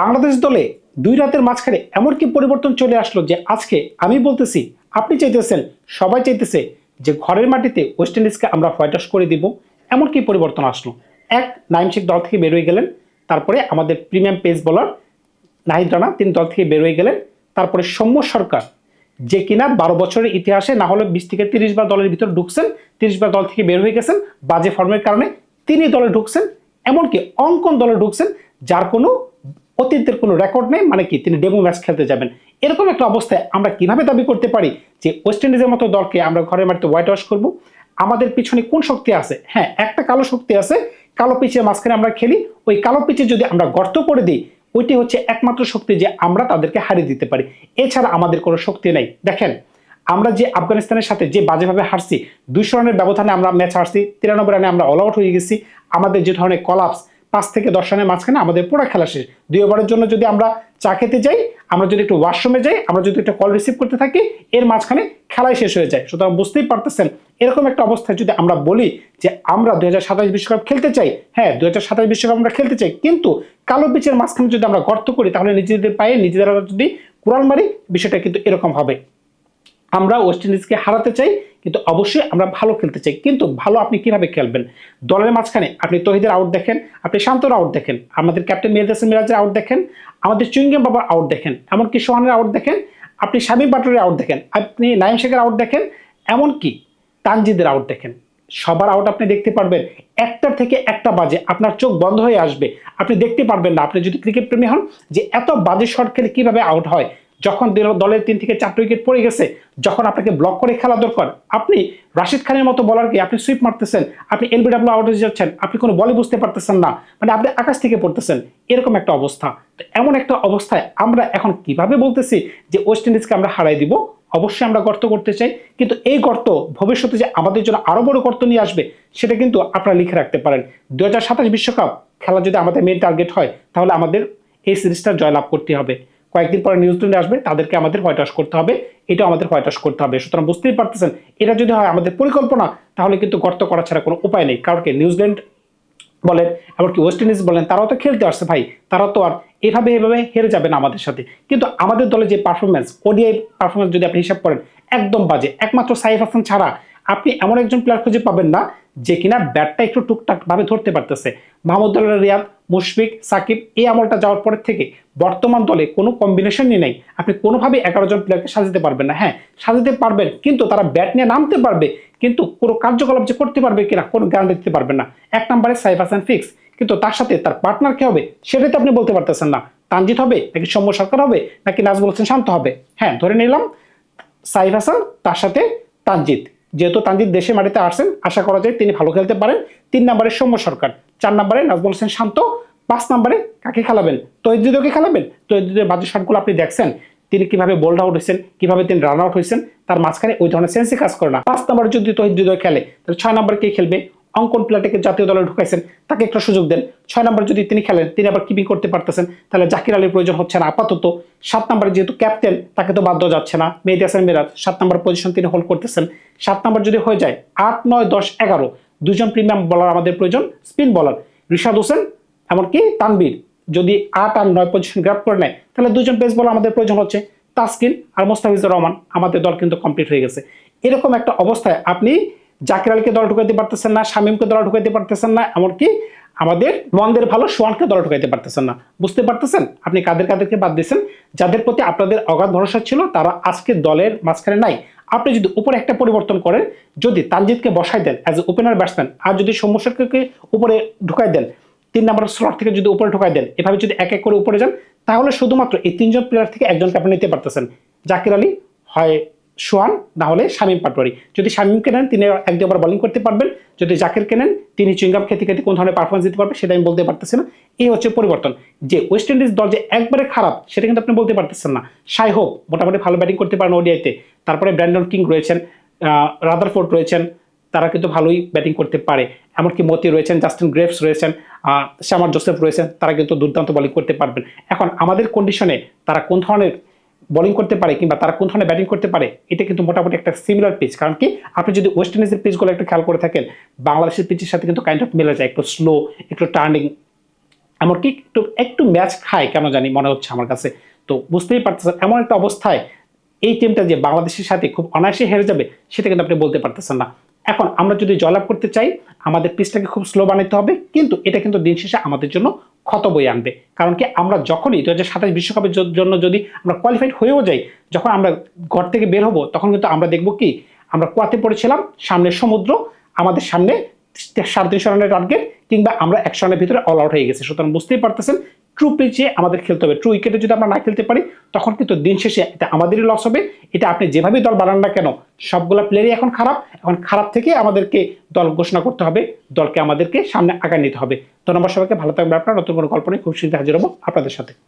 বাংলাদেশ দলে দুই রাতের মাঝখানে এমন কি পরিবর্তন চলে আসলো যে আজকে আমি বলতেছি, আপনি চাইতেছেন, সবাই চাইতেছে যে ঘরের মাটিতে ওয়েস্ট ইন্ডিজকে আমরা হোয়াইট করে দিব। এমন কি পরিবর্তন আসলো। এক, নাইম শেখ দল থেকে বের হয়ে গেলেন। তারপরে আমাদের প্রিমিয়াম পেস বলার নাহিদ রানা, তিনি দল থেকে বের হয়ে গেলেন। তারপরে সৌম্য সরকার, যে কিনা বারো বছরের ইতিহাসে না হলে বিশ থেকে তিরিশ বার দলের ভিতরে ঢুকছেন, তিরিশ বার দল থেকে বের হয়ে গেছেন, বাজে ফর্মের কারণে তিনি দলে ঢুকছেন। এমনকি অঙ্কন দলে ঢুকছেন, যার কোনো অতীতের কোনো রেকর্ড নেই মানে কি? তিনি ডেমো ম্যাচ খেলতে যাবেন। এরকম একটা অবস্থায় আমরা কীভাবে দাবি করতে পারি যে ওয়েস্ট ইন্ডিজের মতো দলকে আমরা ঘরের মাটিতে হোয়াইট ওয়াশ করব? আমাদের পিছনে কোন শক্তি আছে? হ্যাঁ একটা কালো শক্তি আছে, কালো পিচের মাঝখানে আমরা খেলি। ওই কালো পিচে যদি আমরা গর্ত করে দিই ওইটি হচ্ছে একমাত্র শক্তি যে আমরা তাদেরকে হারিয়ে দিতে পারি। এছাড়া আমাদের কোনো শক্তি নেই। দেখেন, আমরা যে আফগানিস্তানের সাথে যে বাজেভাবে হারছি, দুইশো রানের ব্যবধানে আমরা ম্যাচ হারছি, তিরানব্বই রানে আমরা অল আউট হয়ে গেছি। আমাদের যে ধরনের কলাপস পাঁচ থেকে দশ রানের মাঝখানে আমাদের পুরো খেলা শেষ। দুই ওভারের জন্য যদি আমরা চা খেতে যাই, আমরা যদি একটু ওয়াশরুমে যাই, আমরা যদি একটা কল রিসিভ করতে থাকি, এর মাঝখানে খেলাই শেষ হয়ে যায়। সুতরাং বুঝতেই পারতেছেন, এরকম একটা অবস্থায় যদি আমরা বলি যে আমরা দুই হাজার সাতাশ বিশ্বকাপ খেলতে চাই হ্যাঁ দুই হাজার সাতাশ বিশ্বকাপ আমরা খেলতে চাই, কিন্তু কালো পিচের মাঝখানে যদি আমরা গর্ত করি, তাহলে নিজেদের পায়ে নিজেরা যদি কুড়াল মারি, বিষয়টা কিন্তু এরকম হবে। আমরা ওয়েস্ট ইন্ডিজকে হারাতে চাই, কিন্তু অবশ্যই আমরা ভালো খেলতে চাই। কিন্তু ভালো আপনি কীভাবে খেলবেন? দলের মাঝখানে আপনি তহিদের আউট দেখেন, আপনি শান্তর আউট দেখেন, আমাদের ক্যাপ্টেন মিরাজ হাসান মিরাজের আউট দেখেন, আমাদের চুইংগাম বাবার আউট দেখেন, এমনকি সোহানের আউট দেখেন, আপনি শামীম বাটরের আউট দেখেন, আপনি নাইম শেখের আউট দেখেন, এমনকি তানজিদের আউট দেখেন। সবার আউট আপনি দেখতে পারবেন, একটার থেকে একটা বাজে আপনার চোখ বন্ধ হয়ে আসবে। আপনি দেখতে পারবেন না, আপনি যদি ক্রিকেট প্রেমী হন, যে এত বাজে শট খেলে কীভাবে আউট হয়? যখন দলের তিন থেকে চারটে উইকেট পড়ে গেছে, যখন আপনাকে ব্লক করে খেলা দরকার, আপনি রাশিদ খানের মতো বলারকে আপনি সুইপ মারতেছেন, আপনি এলবিডাব্লিউ আউট হয়ে যাচ্ছেন, আপনি কোনো বলে বুঝতে পারতেছেন না মানে আপনি আকাশ থেকে পড়তেছেন, এরকম একটা অবস্থা। তো এমন একটা অবস্থায় আমরা এখন কীভাবে বলতেছি যে ওয়েস্ট ইন্ডিজকে আমরা হারাই দিব? অবশ্যই আমরা গর্ত করতে চাই, কিন্তু এই গর্ত ভবিষ্যতে যে আমাদের জন্য আরও বড় গর্ত নিয়ে আসবে, সেটা কিন্তু আপনারা লিখে রাখতে পারেন। দু বিশ্বকাপ খেলা যদি আমাদের মেন টার্গেট হয়, তাহলে আমাদের এই সিরিজটা জয়লাভ করতে হবে। কয়েকদিন পরে নিউজিল্যান্ডে আসবে, তাদেরকে আমাদের হোয়াইট ওয়াশ করতে হবে, এটাও আমাদের হোয়াইট ওয়াশ করতে হবে। সুতরাং বুঝতেই পারতেছেন, এটা যদি হয় আমাদের পরিকল্পনা, তাহলে কিন্তু গর্ত করা ছাড়া কোনো উপায় নেই। কারণ কি নিউজিল্যান্ড বলেন, এমনকি ওয়েস্ট ইন্ডিজ বলেন, তারাও তো খেলতে আসছে ভাই, তারা তো আর এভাবে এভাবে হেরে যাবে না আমাদের সাথে। কিন্তু আমাদের দলে যে পারফরমেন্স ওডিআই পারফরমেন্স যদি আপনি হিসাব করেন, একদম বাজে। একমাত্র সাইফ হাসান ছাড়া আপনি এমন একজন প্লেয়ার খুঁজে পাবেন না, যে কিনা ব্যাটটা একটু টুকটাক ভাবে ধরতে পারতেছে। মাহমুদুল্লাহ রিয়াদ মুশফিক, সাকিব এই আমলটা যাওয়ার পরের থেকে বর্তমান দলে কোনো কম্বিনেশনই নেই। আপনি কোনোভাবেই এগারো জন প্লেয়ারকে সাজাতে পারবেন না। হ্যাঁ সাজাতে পারবেন, কিন্তু তারা ব্যাট নিয়ে নামতে পারবে, কিন্তু কোনো কার্যকলাপ যে করতে পারবে কিনা কোনো গ্যারান্টি দিতে পারবেন না। এক নম্বরে সাইফ হাসান ফিক্স কিন্তু তার সাথে তার পার্টনার কে হবে সেটাই তো আপনি বলতে পারতেছেন না। তানজিৎ হবে, নাকি সৌম্য সরকার হবে, নাকি নাজমুল হোসেন শান্ত হবে? হ্যাঁ ধরে নিলাম, সাইফ হাসান, তার সাথে তানজিৎ যেহেতু তানজিদ দেশে মাটিতে আসছেন, আশা করা যায় তিনি ভালো খেলতে পারেন। তিন নম্বরে সৌম্য সরকার, চার নম্বরে নাজমুল হোসেন শান্ত, পাঁচ নম্বরে কাকে খেলাবেন? তৈদিদকে খেলাবেন? তহিদুদ্দের বাজে শটগুলো আপনি দেখছেন, তিনি কীভাবে বোল্ড আউট হয়েছেন, কীভাবে তিনি রান আউট হয়েছেন, তার মাঝখানে ওই ধরনের সেন্সে কাজ করে না। পাঁচ নম্বরে যদি তহিদুদ্দোয় খেলে, তাহলে ছয় নম্বরে কে খেলবে? অঙ্কন প্লেয়ারটাকে জাতীয় দলে ঢুকাইছেন, তাকে একটা সুযোগ দেন। ছয় নম্বর যদি তিনি খেলেন, তিনি আবার কিপিং করতে পারতেছেন, তাহলে জাকির আলীর প্রয়োজন হচ্ছে না। আপাতত সাত নম্বরে যেহেতু ক্যাপ্টেন তাকে তো দেওয়া যাচ্ছে না। মেহেদি হাসান মিরাজ, সাত নম্বর পজিশন তিনি হোল্ড করতেছেন। সাত নম্বর যদি হয়ে যায়, আট, নয়, দশ, এগারো, দুজন প্রিমিয়াম বলার আমাদের প্রয়োজন স্পিন বলার রিশাদ হোসেন এমনকি তানবীর যদি আট আর নয় পজিশন গ্রাপ করে নেয়, তাহলে দুজন পেস বলার আমাদের প্রয়োজন হচ্ছে তাসকিন আর মোস্তাফিজুর রহমান। আমাদের দল কিন্তু কমপ্লিট হয়ে গেছে। এরকম একটা অবস্থায় আপনি জাকির আলীকে দল ঢুকাইতে পারতেছেন না, শামীমকে দল ঢুকাইতে পারতেছেন না, এমনকি আমাদের মন্দের ভালো সোয়ানকে দল ঢুকাইতে পারতেছেন না। বুঝতে পারতেছেন? আপনি কাদের কাদেরকে বাদ দিয়েছেন? যাদের প্রতি আপনাদের অগাধ ভরসা ছিল, তারা আজকে দলের মাঝখানে নাই। আপনি যদি উপরে একটা পরিবর্তন করেন, যদি তানজিৎকে বসাই দেন অ্যাজ এ ওপেনার ব্যাটসম্যান আর যদি সৌম্যসরকে উপরে ঢুকাই দেন, তিন নম্বর স্লট থেকে যদি উপরে ঢুকাই দেন, এভাবে যদি এক এক করে উপরে যান, তাহলে শুধুমাত্র এই তিনজন প্লেয়ার থেকে একজনকে আপনি নিতে পারতেছেন। জাকির আলী হয় সোয়ান, না হলে শামীম পাটোয়ারি। যদি শামীমকে নেন, তিনি এক দুবার বোলিং করতে পারবেন। যদি জাকিরকে নেন, তিনি চুইংগাম খেতে খেতে কোন ধরনের পারফরমেন্স দিতে পারবে, সেটা আমি বলতে পারতেছি না। এই হচ্ছে পরিবর্তন। যে ওয়েস্ট ইন্ডিজ দল যে একবারে খারাপ, সেটা কিন্তু আপনি বলতে পারতেছেন না। সাই হোক মোটামুটি ভালো ব্যাটিং করতে পারেন ওডিআইতে তারপরে ব্র্যান্ডন কিং রয়েছেন রাদারফোর্ড রয়েছেন, তারা কিন্তু ভালোই ব্যাটিং করতে পারে। এমনকি মতি রয়েছেন জাস্টিন গ্রেভস রয়েছেন শ্যামার জোসেফ রয়েছেন, তারা কিন্তু দুর্দান্ত বলিং করতে পারবেন। এখন আমাদের কন্ডিশনে তারা কোন ধরনের বোলিং করতে পারে কিংবা তারা কোন ধরনের ব্যাটিং করতে পারে, এটা কিন্তু মোটামুটি একটা সিমিলার পিচ কারণ কি? আপনি যদি ওয়েস্ট ইন্ডিজের পিচগুলো একটু খেয়াল করে থাকেন, বাংলাদেশের পিচের সাথে কিন্তু কাইন্ড অফ মিলে যায়, একটু স্লো একটু টার্নিং এমনকি একটু একটু ম্যাচ খায়, কেন জানি মনে হচ্ছে আমার কাছে। তো বুঝতেই পারতেছেন, এমন একটা অবস্থায় এই টিমটা যে বাংলাদেশের সাথে খুব অনায়াসে হেরে যাবে, সেটা কিন্তু আপনি বলতে পারতেছেন না। এখন আমরা যদি জয়লাভ করতে চাই, আমাদের পিচটাকে খুব স্লো বানাতে হবে, কিন্তু এটা কিন্তু দিন শেষে আমাদের জন্য ক্ষত বই আনবে। কারণ কি আমরা যখনই দু হাজার সাতাশ বিশ্বকাপের জন্য যদি আমরা কোয়ালিফাইড হয়েও যাই, যখন আমরা ঘর থেকে বের হব, তখন কিন্তু আমরা দেখব কি? আমরা কুয়াতে পড়েছিলাম, সামনে সমুদ্র, আমাদের সামনে সাড়ে তিনশো রানের টার্গেট কিংবা আমরা একশো রানের ভিতরে অল আউট হয়ে গেছে। সুতরাং বুঝতেই পারতেছেন ট্রু পিচে আমাদের খেলতে হবে। ট্রু উইকেটে যদি আমরা না খেলতে পারি, তখন কিন্তু দিন শেষে এটা আমাদেরই লস হবে। এটা আপনি যেভাবেই দল বানান না কেন, সবগুলো প্লেয়ারই এখন খারাপ। এখন খারাপ থেকে আমাদেরকে দল ঘোষণা করতে হবে, দলকে আমাদেরকে সামনে আগায় নিতে হবে। ধন্যবাদ সবাইকে। ভালো থাকবে আপনার। নতুন কোনো গল্প নিয়ে খুব শীঘ্রই হাজির হব আপনাদের সাথে।